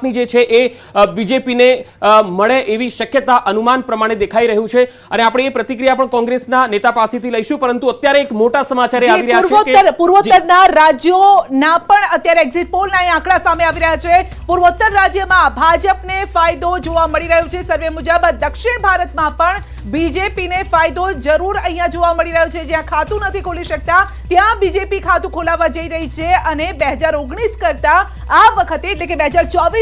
જે છે એ બીજેપીને મળે એવી શક્યતા અનુમાન પ્રમાણે દેખાઈ રહ્યું છે. અને આપણે એ પ્રતિક્રિયા પણ કોંગ્રેસના નેતા પાસેથી લઈશું પરંતુ અત્યારે એક મોટા સમાચાર આવી રહ્યા છે કે પૂર્વોત્તરના રાજ્યોના પણ અત્યારે એક્ઝિટ પોલના આંકડા સામે આવી રહ્યા છે. પૂર્વોત્તર રાજ્યમાં ભાજપને ફાયદો જોવા મળી રહ્યો છે. સર્વે મુજબ દક્ષિણ ભારતમાં પણ બીજેપીને ફાયદો જરૂર અહીંયા જોવા મળી રહ્યો છે. જ્યાં ખાતું નથી ખોલી શકતા ત્યાં બીજેપી ખાતું ખોલાવવા જઈ રહી છે. અને બે કરતા આ વખતે એટલે કે બે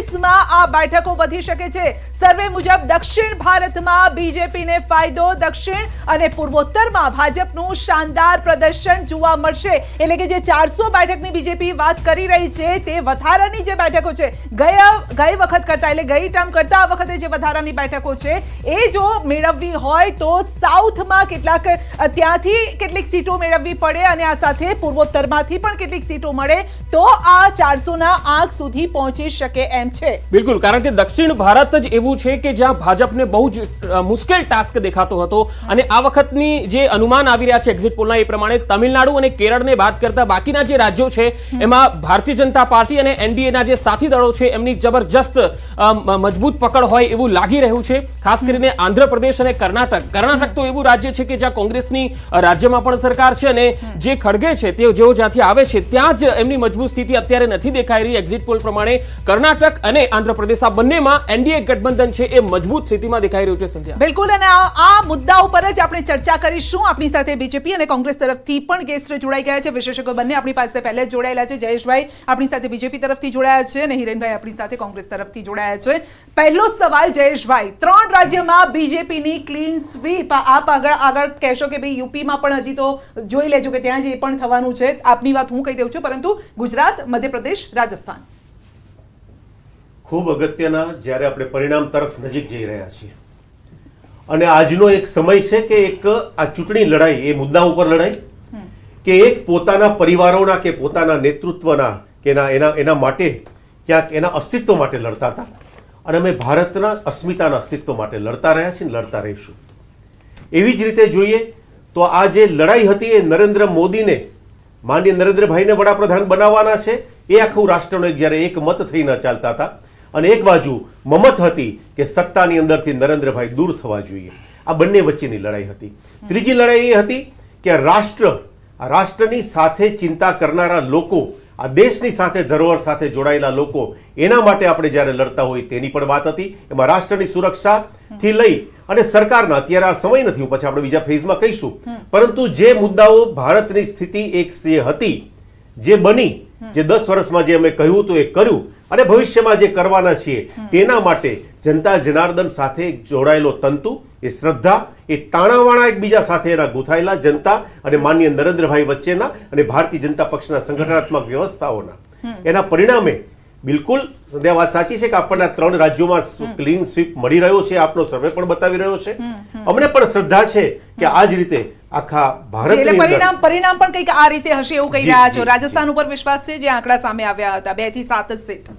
ચોવીસમાં આ બેઠકો વધી શકે છે. સર્વે મુજબ દક્ષિણ ભારતમાં બીજેપીને ફાયદો, દક્ષિણ અને પૂર્વોત્તરમાં ભાજપનું શાનદાર પ્રદર્શન જોવા મળશે. એટલે કે જે ચારસો બેઠકની બીજેપી વાત કરી રહી છે, તે વધારાની જે બેઠકો છે, ગયા, ગઈ વખત કરતા, એટલે ગઈ ટર્મ કરતા આ વખતે જે વધારાની બેઠકો છે, એ જો મેળવવી હોય તો સાઉથમાં કેટલાક, ત્યાંથી કેટલીક સીટો મેળવવી પડે અને આ સાથે પૂર્વોત્તરમાંથી પણ કેટલીક સીટો મળે, તો આ ચારસોના આંક સુધી પહોંચી શકે એમ છે. બિલકુલ કારણ કે દક્ષિણ ભારત જ એવું છે કે જ્યાં ભાજપને બહુ જ મુશ્કેલ ટાસ્ક દેખાતો હતો. અને આ વખતની જે અનુમાન આવી રહ્યા છે એક્ઝિટ પોલના એ પ્રમાણે તમિલનાડુ અને કેરળને બાદ કરતા બાકીના જે રાજ્યો છે એમાં ભારતીય જનતા પાર્ટી અને એનડીએના જે સાથી દળો છે એમની જબરજસ્ત મજબૂત પકડ હોય એવું લાગી રહ્યું છે. ખાસ કરીને આંધ્રપ્રદેશ અને કર્ણાટક. કર્ણાટક તો એવું રાજ્ય છે કે જ્યાં કોંગ્રેસની રાજ્યમાં પણ સરકાર છે અને જે ખડગે છે તે જેઓ જ્યાંથી આવે છે ત્યાં જ એમની મજબૂત સ્થિતિ અત્યારે નથી દેખાઈ રહી. એક્ઝિટ પોલ પ્રમાણે કર્ણાટક અને આંધ્રપ્રદેશ આ બંનેમાં એનડીએ ગઠબંધન છે એ મજબૂત સ્થિતિમાં દેખાઈ રહ્યું છે, સંધ્યા. બિલકુલ, અને આ મુદ્દા ઉપર જ આપણે ચર્ચા કરીશું આપણી સાથે બીજેપી અને કોંગ્રેસ તરફથી પણ ગેસ્ટ જોડાઈ ગયા છે. વિશેષકો બંને આપણી પાસે પહેલે જ જોડાયેલા છે. જયેશભાઈ આપણી સાથે બીજેપી તરફથી જોડાયા છે અને હિરેનભાઈ આપણી સાથે કોંગ્રેસ તરફથી જોડાયા છે. પહેલો સવાલ, જયેશભાઈ, ત્રણ રાજ્યમાં બીજેપીની ક્લીન સ્વીપ આપ આગળ આગળ કહેશો કે ભાઈ યુપીમાં પણ હજી તો જોઈ લેજો કે ત્યાં જે પણ થવાનું છે. આપની વાત હું કહી દઉં છું, પરંતુ ગુજરાત, મધ્યપ્રદેશ, રાજસ્થાન. ખૂબ અગત્યના જ્યારે આપણે પરિણામ તરફ નજીક જઈ રહ્યા છીએ. અને આજનો એક સમય છે કે એક આ ચૂંટણી લડાઈ એ મુદ્દા ઉપર લડાઈ કે એક પોતાના પરિવારોના કે પોતાના નેતૃત્વના કે એના એના એના માટે ક્યાંક એના અસ્તિત્વ માટે લડતા હતા. અને અમે ભારતના અસ્મિતાના અસ્તિત્વ માટે લડતા રહ્યા છીએ લડતા રહીશું. એવી જ રીતે જોઈએ તો આ જે લડાઈ હતી એ નરેન્દ્ર મોદીને માનનીય નરેન્દ્રભાઈને વડાપ્રધાન બનાવવાના છે એ આખું રાષ્ટ્રનો એક જ્યારે એક મત થઈને ચાલતા હતા અને એક બાજુ મમત હતી કે સત્તાની અંદરથી નરેન્દ્રભાઈ દૂર થવા જોઈએ. આ બંને વચ્ચેની લડાઈ હતી. ત્રીજી લડાઈ એ હતી કે રાષ્ટ્ર રાષ્ટ્રની સાથે ચિંતા કરનારા લોકો, આ દેશની સાથે ધરોહર સાથે જોડાયેલા લોકો, એના માટે આપણે જ્યારે લડતા હોય તેની પણ વાત હતી. એમાં રાષ્ટ્રની સુરક્ષાથી લઈ અને સરકારના, અત્યારે આ સમય નથી પછી આપણે બીજા ફેઝમાં કહીશું. પરંતુ જે મુદ્દાઓ ભારતની સ્થિતિ એક હતી, જે બની, જે દસ વર્ષમાં જે અમે કહ્યું હતું, એ કર્યું અને ભવિષ્યમાં જે કરવાના છીએ તેના માટે જનતા જનાર્દન સાથે જોડાયેલો તંતુ એ શ્રદ્ધા એ તાણાવાણા એકબીજા સાથે એના ગૂંથાયેલા જનતા અને માન્ય નરેન્દ્રભાઈ વચ્ચેના અને ભારતીય જનતા પક્ષના સંગઠનાત્મક વ્યવસ્થાઓના. એના પરિણામે બિલકુલ સંધ્યા વાત સાચી છે કે આપણને ત્રણ રાજ્યોમાં ક્લીન સ્વીપ મળી રહ્યો છે આપનો સર્વે પણ બતાવી રહ્યો છે. અમને પણ શ્રદ્ધા છે કે આ જ રીતે આખા ભારત પરિણામ પરિણામ પણ કંઈક આ રીતે હશે એવું કહી રહ્યા છો. રાજસ્થાન ઉપર વિશ્વાસ છે? જે આંકડા સામે આવ્યા હતા. બેથી સાત જ સીટ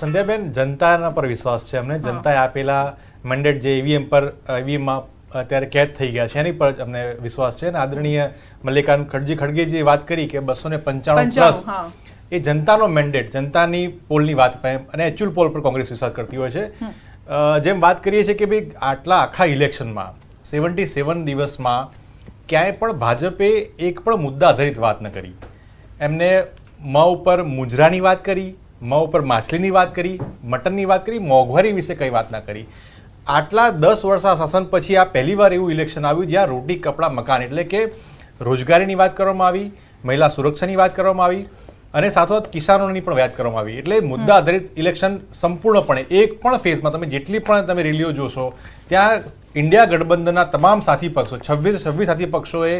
સંધ્યાબેન જનતાના પર વિશ્વાસ છે અમને. જનતાએ આપેલા મેન્ડેટ જે ઈવીએમ પર ઈવીએમમાં અત્યારે કેદ થઈ ગયા છે એની પર અમને વિશ્વાસ છે. અને આદરણીય મલ્લિકાર્જુન ખડજી ખડગે જે વાત કરી કે બસો ને પંચાણું પ્લસ. એ જનતાનો મેન્ડેટ જનતાની પોલની વાત અને એકચ્યુઅલ પોલ પર કોંગ્રેસ વિશ્વાસ કરતી હોય છે. જેમ વાત કરીએ છીએ કે ભાઈ આટલા આખા ઇલેક્શનમાં સેવન્ટી સેવન દિવસમાં ક્યાંય પણ ભાજપે એક પણ મુદ્દા આધારિત વાત ન કરી. એમને મ ઉપર મુજરાની વાત કરી મ ઉપર માછલીની વાત કરી મટનની વાત કરી મોંઘવારી વિશે કંઈ વાત ના કરી. આટલા દસ વર્ષના શાસન પછી આ પહેલીવાર એવું ઇલેક્શન આવ્યું જ્યાં રોટી કપડાં મકાન એટલે કે રોજગારીની વાત કરવામાં આવી મહિલા સુરક્ષાની વાત કરવામાં આવી અને સાથોસાથ કિસાનોની પણ વાત કરવામાં આવી. એટલે મુદ્દા આધારિત ઇલેક્શન સંપૂર્ણપણે એક પણ ફેઝમાં તમે જેટલી પણ તમે રેલીઓ જોશો ત્યાં ઇન્ડિયા ગઠબંધનના તમામ સાથી પક્ષો છવ્વીસ છવ્વીસ સાથી પક્ષોએ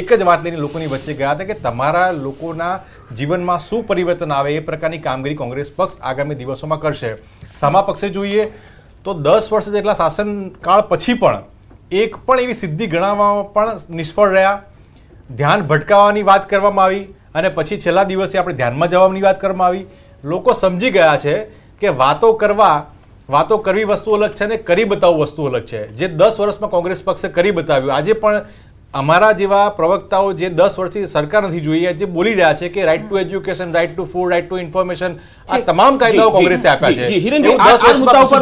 એક જ વાત લઈને લોકોની વચ્ચે ગયા હતા કે તમારા લોકોના જીવનમાં શું પરિવર્તન આવે એ પ્રકારની કામગીરી કોંગ્રેસ પક્ષ આગામી દિવસોમાં કરશે. સામા પક્ષે જોઈએ તો દસ વર્ષ જેટલા શાસનકાળ પછી પણ એક પણ એવી સિદ્ધિ ગણાવવામાં પણ નિષ્ફળ રહ્યા. ધ્યાન ભટકાવવાની વાત કરવામાં આવી. અને પછી છેલ્લા દિવસે આપણે ધ્યાનમાં જવાની વાત કરવામાં આવી. લોકો સમજી ગયા છે કે વાતો કરવા, વાતો કરવી વસ્તુ અલગ છે અને કરી બતાવવું વસ્તુ અલગ છે. જે દસ વર્ષમાં કોંગ્રેસ પક્ષે કરી બતાવ્યું. આજે પણ અમારા જેવા પ્રવક્તાઓ જે દસ વર્ષથી સરકાર નથી જોઈએ જે બોલી રહ્યા છે કે right to education right to food right to information આ તમામ કાયદાઓ જી, કોંગ્રેસે આપ્યા છે.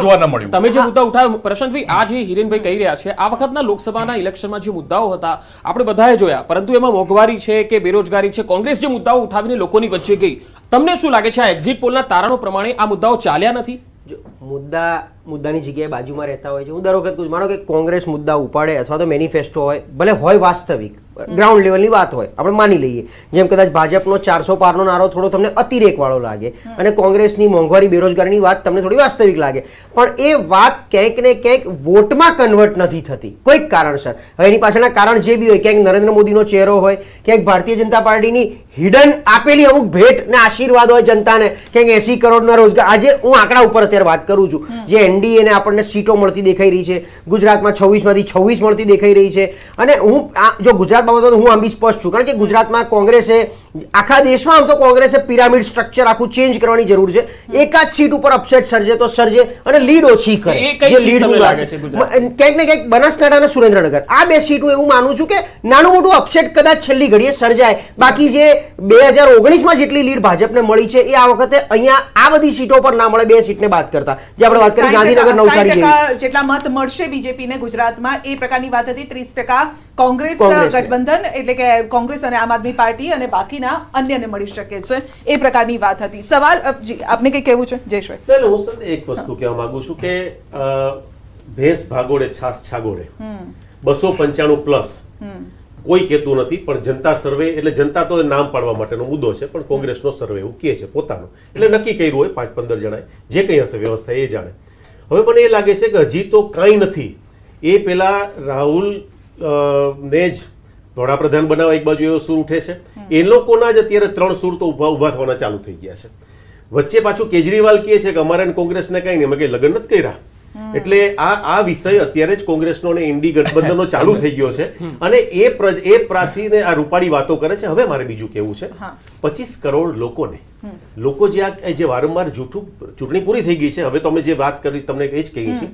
જોવા ન મળ્યું. તમે જે મુદ્દા ઉઠાવ્યો પ્રશાંતભાઈ આ જે હિરેનભાઈ કહી રહ્યા છે આ વખતના લોકસભાના ઇલેક્શનમાં જે મુદ્દાઓ હતા આપણે બધાએ જોયા. પરંતુ એમાં મોંઘવારી છે કે બેરોજગારી છે કોંગ્રેસ જે મુદ્દાઓ ઉઠાવીને લોકોની વચ્ચે ગઈ. તમને શું લાગે છે આ એક્ઝિટ પોલના તારણો પ્રમાણે આ મુદ્દાઓ ચાલ્યા નથી? મુદ્દા મુદ્દાની જગ્યાએ બાજુમાં રહેતા હોય છે. હું દર વખત કહું માનો કે કોંગ્રેસ મુદ્દા ઉપાડે અથવા તો મેનિફેસ્ટો હોય ભલે હોય વાસ્તવિક ગ્રાઉન્ડ લેવલની વાત હોય આપણે માની લઈએ. જેમ કદાચ ભાજપનો ચારસો પારનો નારો થોડો તમને અતિરેક વાળો લાગે અને કોંગ્રેસની મોંઘવારી બેરોજગારીની વાત તમને થોડી વાસ્તવિક લાગે. પણ એ વાત ક્યાંક ને ક્યાંક વોટમાં કન્વર્ટ નથી થતી કોઈક કારણસર. હવે એની પાછળના કારણ જે બી હોય ક્યાંક નરેન્દ્ર મોદીનો ચહેરો હોય ક્યાંક ભારતીય જનતા પાર્ટીની હિડન આપેલી અમુક ભેટ ને આશીર્વાદ હોય જનતાને. ક્યાંક એસી કરોડના રોજગાર આજે હું આંકડા ઉપર અત્યારે વાત કરું છું. જે એનડીએ ને આપણને સીટો મળતી દેખાઈ રહી છે. ગુજરાતમાં છવ્વીસમાંથી છવ્વીસ મળતી દેખાઈ રહી છે. અને હું આ જો ગુજરાત બાબતો હું આમ બી સ્પષ્ટ છું. કારણ કે ગુજરાતમાં કોંગ્રેસે આખા દેશમાં આમ તો કોંગ્રેસે પિરામિડ સ્ટ્રક્ચર આખું ચેન્જ કરવાની જરૂર છે. એકાદ સીટ ઉપર અપસેટ સર્જે તો સર્જે અને લીડ ઓછી કરે. જે. ગુજરાતમાં? ક્યાંક ને ક્યાંક બનાસકાંઠા અને સુરેન્દ્રનગર. આ બે સીટ હું એવું માનું છું કે નાનું મોટું અપસેટ કદાચ છેલ્લી ઘડીએ સર્જાય. બાકી જે બે હજાર ઓગણીસમાં જેટલી લીડ ભાજપને મળી છે એ આ વખતે અહીંયા આ બધી સીટો પર ના મળે બે સીટને બાદ કરતા. જે આપણે વાત કરી ગાંધીનગર નવસારી જેટલા મત મળશે બીજેપીને ગુજરાતમાં એ પ્રકારની વાત હતી ત્રીસ ટકા કોંગ્રેસ ગઠબંધન એટલે કે કોંગ્રેસ અને આમ આદમી પાર્ટી અને બાકીના અન્યને મળી શકે છે એ પ્રકારની વાત હતી. સવાલ જી આપને કઈ કહેવું છે? એટલે હું સર એક વસ્તુ કહેવા માંગુ છું કે અ, ભેંસ ભાગોડે છાસ છાગોડે બસો પંચાણું પ્લસ કોઈ કહેતું નથી, પણ જનતા સર્વે, એટલે જનતા તો નામ પાડવા માટેનો મુદ્દો છે, પણ કોંગ્રેસનો સર્વે એવું કહે છે પોતાનો. એટલે નક્કી કર્યું હોય પાંચ પંદર જણાએ. જે કંઈ હશે વ્યવસ્થા એ જાણે. હવે મને એ લાગે છે કે હજી તો કાંઈ નથી. એ પેલા રાહુલ ને જ વડાપ્રધાન બનાવવા એક બાજુ એવો સૂર ઉઠે છે. એ લોકોના જ અત્યારે ત્રણ સૂર તો ઊભા ઊભા થવાના ચાલુ થઈ ગયા છે. વચ્ચે પાછું કેજરીવાલ કહે છે કે અમારે કોંગ્રેસને કંઈ નહીં, અમે કંઈ લગ્ન નથી કર્યા. એટલે આ આ વિષય અત્યારે જ કોંગ્રેસનો અને ઇન્ડી ગઠબંધનનો ચાલુ થઈ ગયો છે. અને એ એ પ્રાર્થીને આ રૂપાળી વાતો કરે છે. હવે મારે બીજું કેવું છે. પચીસ કરોડ લોકોને લોકો જે આ જે વારંવાર જૂઠું ચૂંટણી પૂરી થઈ ગઈ છે હવે તમે જે વાત કરી તમને એ જ કહી છે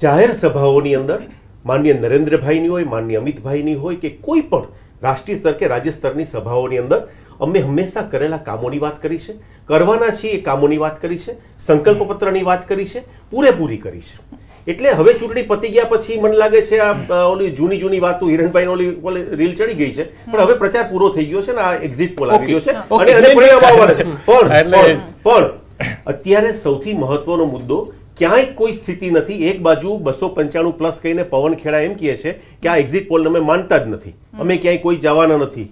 જાહેર સભાઓની અંદર માનનીય નરેન્દ્રભાઈની હોય માન્ય અમિતભાઈની હોય કે કોઈ પણ રાષ્ટ્રીય સ્તર કે રાજ્ય સ્તરની સભાઓની અંદર અમે હંમેશા કરેલા કામોની વાત કરી છે. કરવાના છીએ એ કામોની વાત કરી છે. સંકલ્પ પત્રની વાત કરી છે. પૂરેપૂરી કરી છે. એટલે હવે ચૂંટણી પતી ગયા પછી મને લાગે છે આ ઓલી જૂની જૂની વાતો હિરણભાઈ ઓલી રીલ ચડી ગઈ છે. પણ હવે પ્રચાર પૂરો થઈ ગયો છે ને આ એક્ઝિટ પોલ આવી ગયો છે. અને પરિણામ આવવાના છે. પણ પણ અત્યારે સૌથી મહત્વનો મુદ્દો ક્યાંય કોઈ સ્થિતિ નથી. એક બાજુ બસો પંચાણું પ્લસ કહીને પવન ખેડા એમ કહે છે કે આ એક્ઝિટ પોલ અમે માનતા જ નથી. અમે ક્યાંય કોઈ જવાના નથી.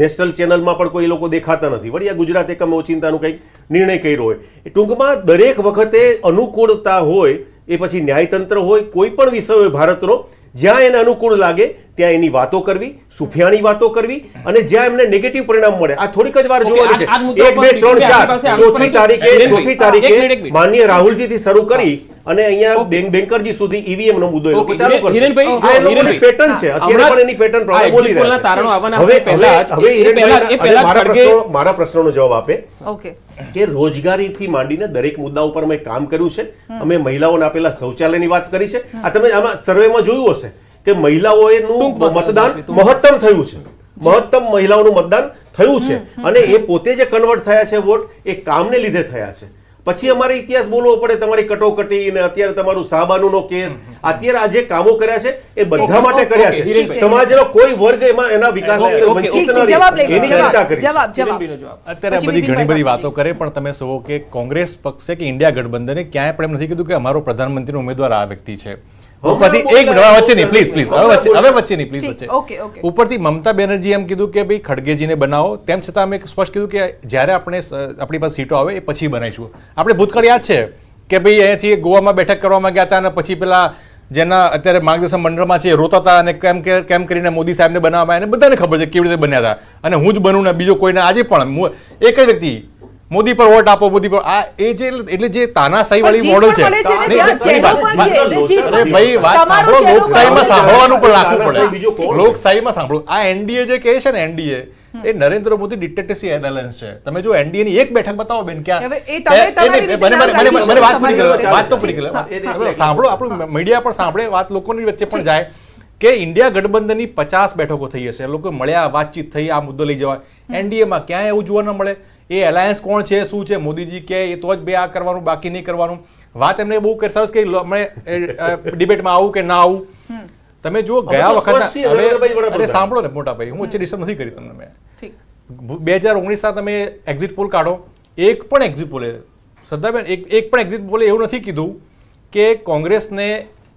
નેશનલ ચેનલમાં પણ કોઈ લોકો દેખાતા નથી. વળી આ ગુજરાત એકમ ઓચિંતાનું કંઈક નિર્ણય કર્યો હોય. એ ટૂંકમાં દરેક વખતે અનુકૂળતા હોય એ પછી ન્યાયતંત્ર હોય કોઈ પણ વિષય હોય ભારતનો જ્યાં એને અનુકૂળ લાગે ત્યાં એની વાતો કરવી સુફિયાણી વાતો કરવી અને જ્યાં એમને નેગેટિવ પરિણામ મળે. આ થોડીક જ વાર જોવાનું છે. એક બે ત્રણ ચાર. ચોથી તારીખે ચોથી તારીખે એક રાહુલજી થી શરૂ કરી અને અહીંયા બેંક બેંકરજી સુધી ઈવીએમ નો મુદ્દો એ ચાલુ કરશે. હિરેનભાઈ. પેટર્ન છે. અત્યારે પણ એની પેટર્ન પ્રોબ્લેમ બોલી રહ્યા છે. તારણો આવવાના હવે પહેલા હવે હિરેનભાઈ, મારા પ્રશ્નો- મારા પ્રશ્નોનો જવાબ આપે. ઓકે. કે રોજગારીથી માંડીને દરેક મુદ્દા ઉપર અમે કામ કર્યું છે. અમે મહિલાઓને આપેલા શૌચાલયની વાત કરી છે. આ તમે આમાં સર્વેમાં જોયું હશે. કે મહિલાઓનું મતદાન મહત્તમ થયું છે. મહત્તમ મહિલાઓનું મતદાન થયું છે. અને એ પોતે જે કન્વર્ટ થયા છે વોટ એ કામને લીધે થયા છે. પછી અમારે ઇતિહાસ બોલવો પડે તમારી કટોકટી ને અત્યારે તમારું સાબાનુનો કેસ. અત્યારે આ જે કામો કર્યા છે એ બધા માટે કર્યા છે. સમાજનો કોઈ વર્ગ એમાં એના વિકાસ વંચિત ન રહે. એની ચિંતા કરી જવાબ જવાબ. અત્યારે બધી ઘણી બધી વાતો કરે પણ તમે સો કે કોંગ્રેસ પક્ષે કે ઇન્ડિયા ગઠબંધને ક્યાંય પણ એમ નથી કીધું કે અમારો પ્રધાનમંત્રીનો ઉમેદવાર આ વ્યક્તિ છે. ઉપરથી એક મિનિટ વચ્ચે નહીં પ્લીઝ પ્લીઝ હવે વચ્ચે હવે વચ્ચે નહીં પ્લીઝ વચ્ચે. ઉપરથી મમતા બેનર્જી એમ કીધું કે ભાઈ ખડગેજીને બનાવો. તેમ છતાં અમે સ્પષ્ટ કીધું કે જ્યારે આપણે આપણી પાસે સીટો આવે એ પછી બનાવીશું. આપણે ભૂતકાળ યાદ છે કે ભાઈ અહીંયાથી ગોવામાં બેઠક કરવામાં ગયા હતા અને પછી પેલા જેના અત્યારે માર્ગદર્શન મંડળમાં છે એ રોતા હતા અને કેમ કે કેમ કરીને મોદી સાહેબને બનાવવામાં અને બધાને ખબર છે કેવી રીતે બન્યા હતા. અને હું જ બનું ને બીજો કોઈને આજે પણ મુ- એક જ વ્યક્તિ મોદી પર વોટ આપો મોદી પર આ એ જે એટલે જે તાનાશાહી વાળી મોડલ છે. ભાઈ વાત સાંભળો લોકશાહીમાં સાંભળવાનું પણ રાખવું પડે. લોકશાહીમાં સાંભળો. આ એનડીએ જે કહે છે ને એનડીએ એ નરેન્દ્ર મોદી ડિક્ટેટરશી એનાલન્સ છે. તમે જો એનડીએ ની એક બેઠક બતાવો બેન ક્યાં? મને- મને- મને- મને વાત પૂરી કરો વાત તો પૂરી આપણે સાંભળો આપણું મીડિયા પણ સાંભળે વાત લોકોની વચ્ચે પણ જાય કે ઇન્ડિયા ગઠબંધનની પચાસ બેઠકો થઈ હશે. લોકો મળ્યા વાતચીત થઈ આ મુદ્દો લઈ જવાય એનડીએમાં ક્યાંય એવું જોવા ન મળે? એ એલાયન્સ કોણ છે શું છે મોદીજી કે એ તો જ બે આ કરવાનું બાકી નહીં કરવાનું. વાત એમને બહુ સરસ કે ડિબેટમાં આવું કે ના આવું. તમે જો ગયા વખત. અરે સાંભળો ને મોટા ભાઈ હું વચ્ચે ડિસ્ટર્બ નથી કરી તમને મેં. બે હજાર ઓગણીસના તમે એક્ઝિટ પોલ કાઢો. એક પણ એક્ઝિટ પોલે શ્રદ્ધાબેન એક એક પણ એક્ઝિટ પોલે એવું નથી કીધું કે કોંગ્રેસને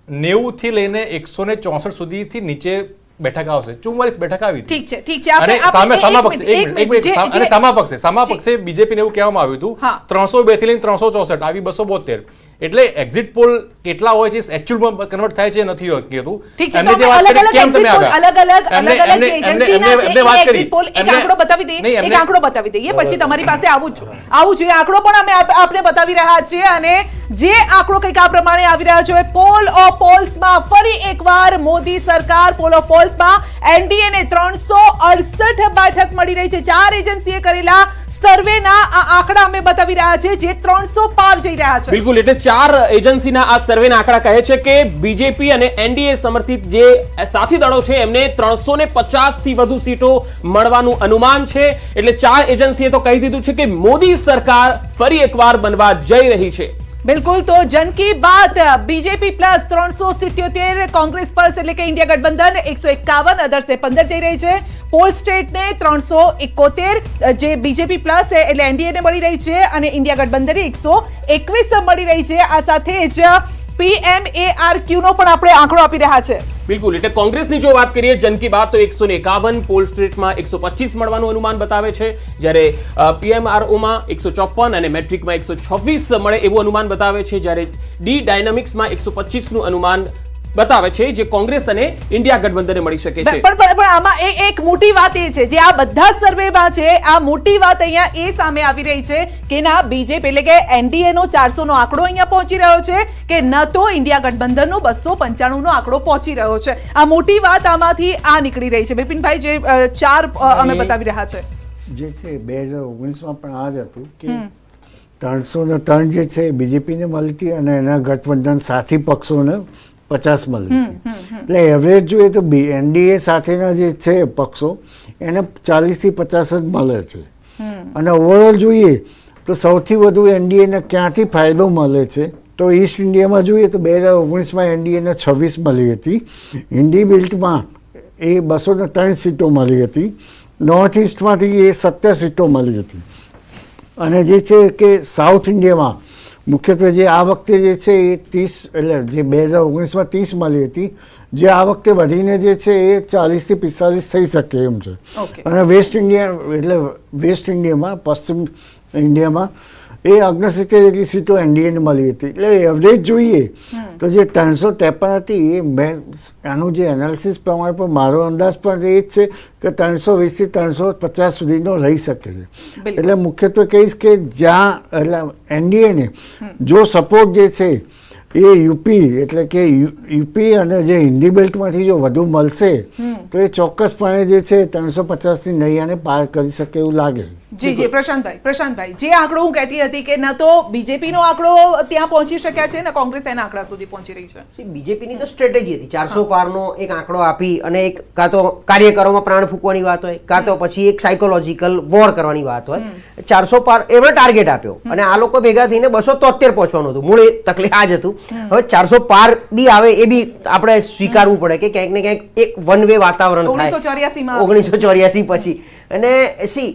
નેવુંથી લઈને એકસો ને ચોસઠ સુધીથી નીચે બેઠક આવશે. ચુમ્માલીસ બેઠક આવી ઠીક છે ઠીક છે. અને સામે સમાપક્ષ સામા પક્ષે એક મિનિટ, એક મિનિટ. અને સામા પક્ષે સામા એવું કહેવામાં આવ્યું હતું ત્રણસો બેથી લઈને ત્રણસો ચોસઠ આવી બસો બોતેર એટલે એક્ઝિટ પોલ કેટલા હોય છે એકચ્યુઅલમાં કન્વર્ટ થાય છે નથી છે એમને જે વાત કરી, કેમ અલગ તમે અલગ અલગ અલગ અલગ એમને- વાત કરી. exit એક આંકડો બતાવી દઈએ એક આંકડો બતાવી દઈએ પછી તમારી પાસે આવું છું આવું જોઈએ. આંકડો પણ અમે આપણે આપને બતાવી રહ્યા છીએ અને જે આંકડો કંઈક આ પ્રમાણે આવી રહ્યો છે પોલ ઓફ પોલ્સમાં ફરી એકવાર મોદી સરકાર પોલ ઓફ પોલ્સમાં એનડીએ ને ત્રણસો અડસઠ બેઠક મળી રહી છે. ચાર એજન્સીએ કરેલા સર્વેના આ આંકડા અમે બતાવી રહ્યા છે જે ત્રણસો પાર જઈ રહ્યા છે. બિલકુલ, એટલે ચાર એજન્સીના આ સર્વેના આંકડા કહે છે કે બીજેપી અને એનડીએ સમર્થિત જે સાથી દળો છે, એમને ત્રણસો ને પચાસથી વધુ સીટો મળવાનું અનુમાન છે. એટલે ચાર એજન્સીએ તો કહી દીધું છે કે મોદી સરકાર ફરી એકવાર બનવા જઈ રહી છે. બિલકુલ, તો જન કી બાત. બીજેપી પ્લસ ત્રણસો સિત્યોતેર કોંગ્રેસ પ્લસ એટલે કે ઇન્ડિયા ગઠબંધન એકસો એકાવન અધર્સે પંદર જઈ રહી છે. પોલ સ્ટેટ ને ત્રણસો એકોતેર, જે બીજેપી પ્લસ એટલે એનડીએ ને મળી રહી છે અને ઇન્ડિયા ગઠબંધન એકસો એકવીસ મળી રહી છે. આ સાથે જ પીએમએઆરક્યુ નો પણ આપણે આંકડો આપી રહ્યા છે. બિલકુલ, એટલે કોંગ્રેસની જો વાત કરીએ, જન કી બાત તો એકસો એકાવન, પોલ સ્ટ્રીટમાં એકસો પચીસ મળવાનું અનુમાન બતાવે છે. જ્યારે પીએમઆરઓમાં એકસો ચોપન અને મેટ્રિકમાં એકસો છવ્વીસ મળે એવું અનુમાન બતાવે છે. જ્યારે ડી ડાયનામિક્સમાં એકસો પચીસનું અનુમાન બતાવે છે જે કોંગ્રેસ અને ઇન્ડિયા ગઠબંધને મળી શકે છે. પણ પણ પણ આમાં એ એક મોટી વાત એ છે જે આ બધા સર્વેમાં છે આ મોટી વાત અહીંયા એ સામે આવી રહી છે કે ના બીજેપી એટલે કે એનડીએ નો ચારસો નો આંકડો અહીંયા પહોંચી રહ્યો છે કે ન તો ઇન્ડિયા ગઠબંધન નો બસો પંચાણું નો આંકડો પહોંચી રહ્યો છે. આ મોટી વાત આમાંથી આ નીકળી રહી છે. બિપિનભાઈ જે ચાર અમે બતાવી રહ્યા છે. જે છે બે હજાર ઓગણીસમાં પણ આ જ હતું કે ત્રણસો ને ત્રણ જે છે બીજેપીને મળતી અને એના ગઠબંધન સાથી પક્ષોને પચાસ મળી એટલે એવરેજ જોઈએ તો બી એનડીએ સાથેના જે છે પક્ષો એને ચાલીસથી પચાસ જ મળે છે. અને ઓવરઓલ જોઈએ તો સૌથી વધુ એનડીએને ક્યાંથી ફાયદો મળે છે? તો ઈસ્ટ ઇન્ડિયામાં જોઈએ તો બે હજાર ઓગણીસમાં એનડીએને છવ્વીસ મળી હતી. હિન્દી બેલ્ટમાં એ બસો ને ત્રણ સીટો મળી હતી. નોર્થ ઇસ્ટમાંથી એ સત્તર સીટો મળી હતી. અને જે છે કે સાઉથ ઇન્ડિયામાં મુખ્યત્વે જે આ વખતે જે છે એ ત્રીસ એટલે જે બે હજાર ઓગણીસમાં ત્રીસ મળી હતી જે આ વખતે વધીને જે છે એ ચાલીસથી પિસ્તાલીસ થઈ શકે એમ છે. અને વેસ્ટ ઇન્ડિયા એટલે વેસ્ટ ઇન્ડિયામાં પશ્ચિમ ઇન્ડિયામાં એ ઓગણસિત્તેર જેટલી સીટો એનડીએને મળી હતી. એટલે એવરેજ જોઈએ. તો જે ત્રણસો ત્રેપન હતી એ મેં આનું જે એનાલિસિસ પ્રમાણે પણ મારો અંદાજ પણ એ જ છે કે ત્રણસો વીસથી ત્રણસો પચાસ સુધીનો રહી શકે છે. એટલે મુખ્યત્વે કહીશ કે જ્યાં એટલે એનડીએને જો સપોર્ટ જે છે એ યુપી એટલે કે યુપી અને જે હિન્દી બેલ્ટમાંથી જો વધુ મળશે તો એ ચોક્કસપણે જે છે ત્રણસો પચાસની નૈયાને પાર કરી શકે એવું લાગે. જી જી પ્રશાંતભાઈ પ્રશાંતભાઈ જે આંકડો હું કહેતી હતી કે ન તો બીજેપી નો આંકડો ત્યાં પહોંચી શક્યા છે ને કોંગ્રેસ એના આંકડા સુધી પહોંચી રહી છે. બીજેપીની તો સ્ટ્રેટેજી હતી. ચારસો પારનો એક આંકડો આપી અને એક કાં તો કાર્યકરોમાં પ્રાણ ફૂંકવાની વાત હોય કાં તો પછી એક સાયકોલોજીકલ વોર કરવાની વાત હોય. ચારસો પાર એવો ટાર્ગેટ આપ્યો. અને આ લોકો ભેગા થઈને બસો તોતેર પહોંચવાનું હતું. મૂળ તકલીફ આ જ હતું. હવે ચારસો પાર બી આવે એ બી આપણે સ્વીકારવું પડે કે ક્યાંક ને ક્યાંક એક વન વે વાતાવરણ થાય. 1984 માં ઓગણીસો ચોર્યાસી પછી. અને સી